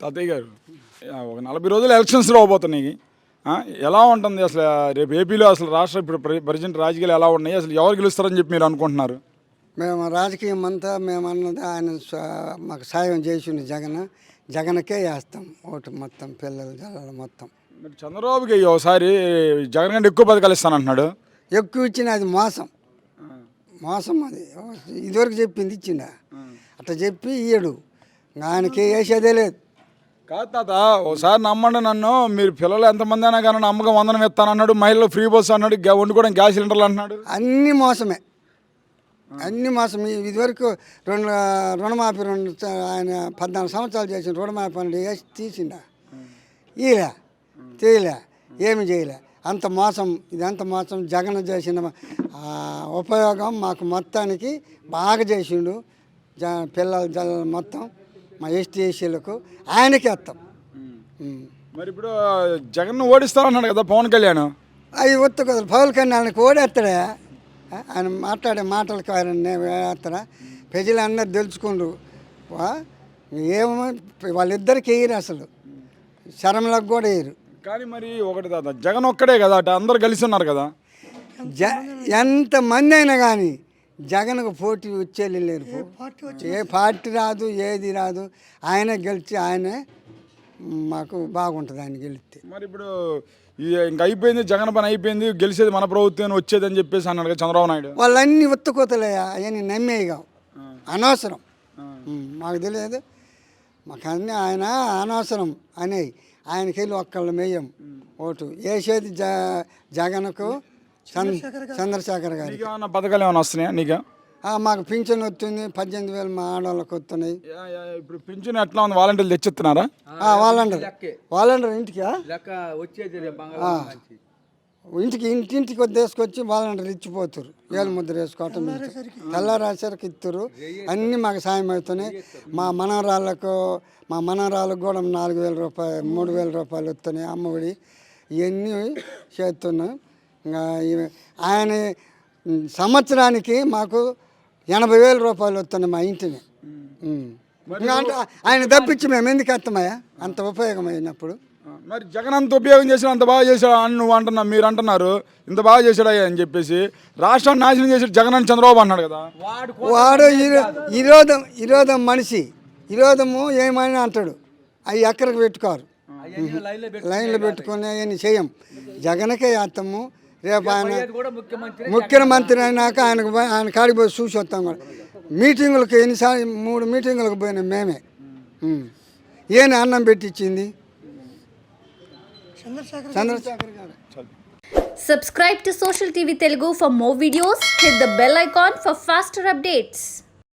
తాతయ్య గారు ఒక నలభై రోజులు ఎలక్షన్స్ రాబోతున్నాయి ఎలా ఉంటుంది అసలు రేపు ఏపీలో అసలు రాష్ట్ర ఇప్పుడు ప్రజెంట్ రాజకీయాలు ఎలా ఉన్నాయి అసలు ఎవరు గెలుస్తారని చెప్పి మీరు అనుకుంటున్నారు? మేము రాజకీయం అంతా మేము అన్నది ఆయన మాకు సాయం చేసిండు జగన్. జగన్కే వేస్తాం ఓటు మొత్తం పిల్లలు జల్లలు మొత్తం. మరి చంద్రబాబుకి ఒకసారి జగన్ కంటే ఎక్కువ పథకాలు ఇస్తానంటున్నాడు. ఎక్కువ ఇచ్చిన అది మోసం. మోసం అది. ఇదివరకు చెప్పింది ఇచ్చిండ. అట్లా చెప్పి ఇయ్యడు. ఆయనకి వేసేదే లేదు. కాదు తాత ఒకసారి నమ్మండి నన్ను. మీరు పిల్లలు ఎంతమంది అయినా కానీ నమ్మకం వందనం ఇస్తానన్నాడు మహిళలు ఫ్రీ బస్ అన్నాడు. వండుకోవడం గ్యాస్ సిలిండర్లు అంటున్నాడు. అన్ని మోసమే. అన్ని మోసమే. ఇదివరకు రెండు రుణమాఫీ రెండు ఆయన పద్నాలుగు సంవత్సరాలు చేసిన రుణమాఫీ అని వేసి తీసిండా? ఈలే చేయలే ఏమి చేయలే. అంత మోసం ఇదంత మోసం జగన్ చేసిన ఉపయోగం మాకు మొత్తానికి బాగా చేసిండు. జ పిల్లల మొత్తం. మా ఎస్టీ ఎస్సీలకు ఆయనకి వేస్తాం. మరి ఇప్పుడు జగన్ ఓడిస్తానన్నాడు కదా పవన్ కళ్యాణ్? అవి ఒత్తు కదా పౌల్ కళ్యాణ్కి ఓడేస్తాడా? ఆయన మాట్లాడే మాటలకు ఆయన వేస్తాడా ప్రజలందరూ తెలుసుకుండ్రు. వా, ఏమో వాళ్ళిద్దరికి వేయరు అసలు. శరంలకు కూడా వేయరు. కానీ మరి ఒకటి తాత జగన్ ఒక్కడే కదా అటు అందరు కలిసి ఉన్నారు కదా? జ ఎంతమంది అయినా కానీ జగన్కు పోటీ వచ్చేది లేరు. ఏ పార్టీ రాదు ఏది రాదు ఆయన గెలిచి ఆయనే మాకు బాగుంటుంది ఆయన గెలిస్తే. మరి ఇప్పుడు ఇంక అయిపోయింది జగన్ పని అయిపోయింది గెలిచేది మన ప్రభుత్వం వచ్చేది అని చెప్పేసి అన్నాడు కదా చంద్రబాబు నాయుడు. వాళ్ళన్నీ ఉత్తకోతలయ్యా అవన్నీ నమ్మేయగా. అనవసరం. ఉమ్, మాకు తెలియదు. మాకు అన్నీ ఆయన అనవసరం అనేవి ఆయనకి వెళ్ళి ఒక్కళ్ళు మేయం. ఓటు. వేసేది జ జగన్కు చంద్రశేఖర్ గారి. నీకు పథకాలు ఏమైనా వస్తున్నాయా నీకు? మాకు పింఛన్ వస్తుంది పద్దెనిమిది వేలు మా ఆడవాళ్ళకి వస్తున్నాయి. ఇప్పుడు పింఛన్ ఎట్లా ఉంది? వాలంటీర్లు తెచ్చిస్తున్నారా? వాళ్ళండరు వాళ్ళండరు ఇంటికా. ఇంటికి ఇంటింటికి తీసుకొచ్చి వాళ్ళందరూ ఇచ్చిపోతారు. ఏలు ముద్ర వేసుకోవటం తెల్లారాసరికి ఇస్తారు అన్నీ మాకు సాయం అవుతున్నాయి. మా మనవరాళ్ళకు మా మనవరాళ్ళకు కూడా నాలుగు వేల రూపాయలు మూడు వేల రూపాయలు వస్తున్నాయి అమ్మఒడి ఇవన్నీ చేస్తున్నాం. ఆయన సంవత్సరానికి మాకు ఎనభై వేల రూపాయలు వస్తున్నాయి మా ఇంటిని. ఆయన తప్పించి మేము ఎందుకు ఎత్తమయ్యా? అంత ఉపయోగం అయినప్పుడు. మరి జగన్ అంత ఉపయోగం చేసిన అంత బాగా చేశాడు అని నువ్వు అంటున్నా మీరు అంటున్నారు. ఇంత బాగా చేశాడా అని చెప్పేసి రాష్ట్రాన్ని నాశనం చేసాడు జగన్ అని చంద్రబాబు అన్నాడు కదా. వాడు ఇరోధం ఇరోధం మనిషి. ఇరోధము ఏమైనా అంటాడు? అవి ఎక్కడికి పెట్టుకోరు. లైన్లో పెట్టి లైన్లో పెట్టుకొని అవన్నీ చేయం. జగన్కే వేస్తాము రేపు ఆయన కూడా ముఖ్యమంత్రి ముఖ్యమంత్రి అయినాక ఆయనకు ఆయన కాడికి పోయి చూసి వస్తాం కూడా మీటింగులకు ఎన్నిసార్లు మూడు మీటింగులకు పోయినాం మేమే. ఈయన అన్నం పెట్టించింది చంద్రశేఖర్ గారు Subscribe to Social TV Telugu for more videos. Hit the bell icon for faster updates.